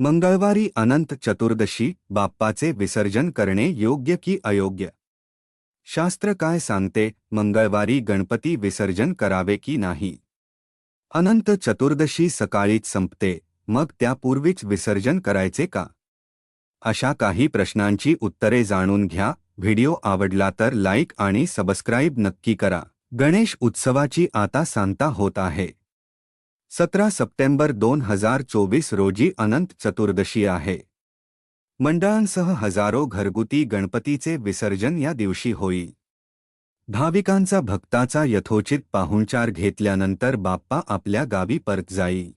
मंगळवारी अनंत चतुर्दशी बाप्पाचे विसर्जन करणे योग्य की अयोग्य? शास्त्र काय सांगते मंगळवारी गणपती विसर्जन करावे की नाही? अनंत चतुर्दशी सकाळीच संपते मग त्यापूर्वीच विसर्जन करायचे का? अशा काही प्रश्नांची उत्तरे जाणून घ्या व्हिडिओ आवडला तर लाईक आणि सबस्क्राईब नक्की करा. गणेश उत्सवाची आता सांगता होत आहे. सतरा सप्टेंबर दोन हजार चोवीस रोजी अनंत चतुर्दशी आहे. मंडळांसह हजारो घरगुती गणपतीचे विसर्जन या दिवशी होईल. भाविकांचा भक्ताचा यथोचित पाहुणचार घेतल्यानंतर बाप्पा आपल्या गावी परत जाईल.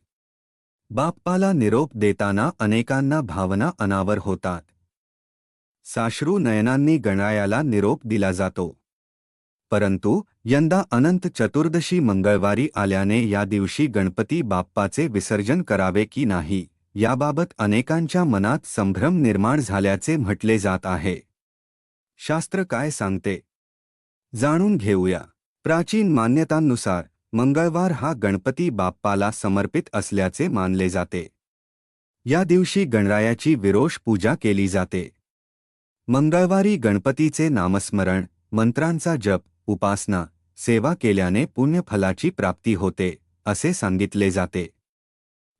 बाप्पाला निरोप देताना अनेकांना भावना अनावर होतात. साश्रू नयनांनी गणायाला निरोप दिला जातो. परंतु यंदा अनंत चतुर्दशी मंगळवारी आल्याने या दिवशी गणपती बाप्पाचे विसर्जन करावे की नाही याबाबत अनेकांच्या मनात संभ्रम निर्माण झाल्याचे म्हटले जात आहे. शास्त्र काय सांगते? जाणून घेऊया. प्राचीन मान्यतांनुसार मंगळवार हा गणपती बाप्पाला समर्पित असल्याचे मानले जाते. या दिवशी गणरायाची विरोष पूजा केली जाते. मंगळवारी गणपतीचे नामस्मरण मंत्रांचा जप उपासना सेवा केल्याने पुण्यफलाची प्राप्ती होते असे सांगितले जाते.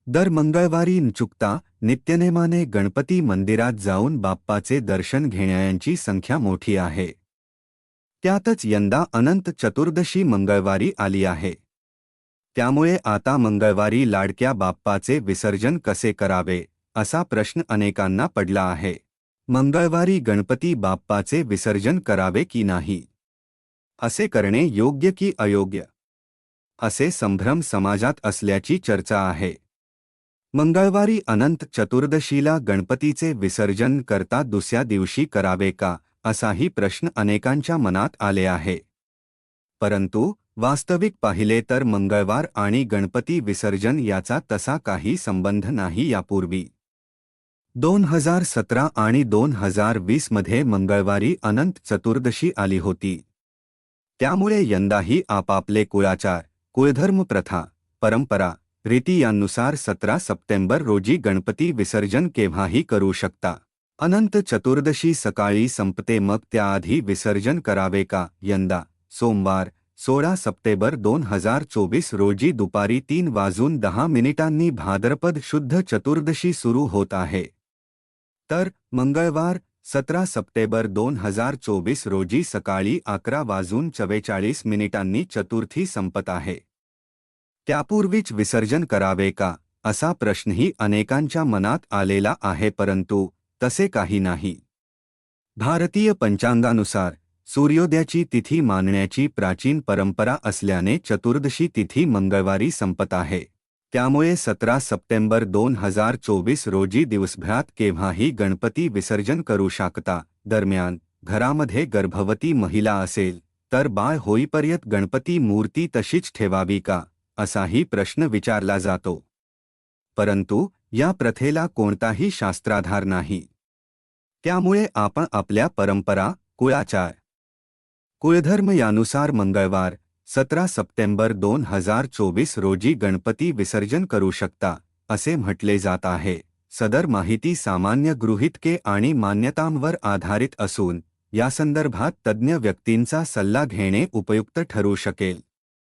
दर मंगळवारी चुकता नित्यनेमाने गणपती मंदिरात जाऊन बाप्पाचे दर्शन घेण्याची संख्या मोठी आहे. त्यातच यंदा अनंत चतुर्दशी मंगळवारी आली आहे. त्यामुळे आता मंगळवारी लाडक्या बाप्पाचे विसर्जन कसे करावे असा प्रश्न अनेकांना पडला आहे. मंगळवारी गणपती बाप्पाचे विसर्जन करावे की नाही? असे करणे योग्य की अयोग्य? असे संभ्रम समाजात असल्याची चर्चा आहे. मंगळवारी अनंत चतुर्दशीला गणपतीचे विसर्जन करता दुसऱ्या दिवशी करावे का असाही प्रश्न अनेकांच्या मनात आले आहे. परंतु वास्तविक पाहिले तर मंगळवार आणि गणपती विसर्जन याचा तसा काही संबंध नाही यापूर्वी. दोन हजार सतरा आणि दोन हजार वीसमध्ये मंगळवारी अनंत चतुर्दशी आली होती. त्यामुळे यंदाही आपापले कुळाचार कुळधर्म प्रथा परंपरा रीती यांनुसार सतरा सप्टेंबर रोजी गणपती विसर्जन केव्हाही करू शकता? अनंत चतुर्दशी सकाळी संपते मग त्याआधी विसर्जन करावे का? यंदा सोमवार सोळा सप्टेंबर दोन हजार चोवीस रोजी दुपारी तीन वाजून दहा मिनिटांनी भाद्रपद शुद्ध चतुर्दशी सुरू होत आहे. तर मंगळवार सतरा सप्टेंबर दोन हज़ार चोवीस रोजी सकाळी अकरा वाजून चव्वेचाळीस मिनिटांनी चतुर्थी संपत आहे. त्यापूर्वीच विसर्जन करावे का? असा प्रश्नही अनेकांच्या मनात आलेला आहे परंतु तसे काही नाही. भारतीय पंचांगानुसार, सूर्योदयाची तिथी मानण्याची प्राचीन परंपरा असल्याने चतुर्दशी तिथी मंगळवारी संपत आहे. त्यामुळे सतरा सप्टेंबर दोन हजार चोवीस रोजी दिवसभरात केव्हाही गणपती विसर्जन करू शकता. दरम्यान घरामध्ये गर्भवती महिला असेल तर बाळ होईपर्यंत गणपती मूर्ती तशीच ठेवावी का? असाही प्रश्न विचारला जातो. परंतु या प्रथेला कोणताही शास्त्राधार नाही. त्यामुळे आपण आपल्या परंपरा कुळाचार कुळधर्म यानुसार मंगळवार सतरा सप्टेंबर दोन हजार चोवीस रोजी गणपती विसर्जन करू शकता असे म्हटले जात आहे. सदर माहिती सामान्य गृहितके आणि मान्यतांवर आधारित असून यासंदर्भात तज्ज्ञ व्यक्तींचा सल्ला घेणे उपयुक्त ठरू शकेल.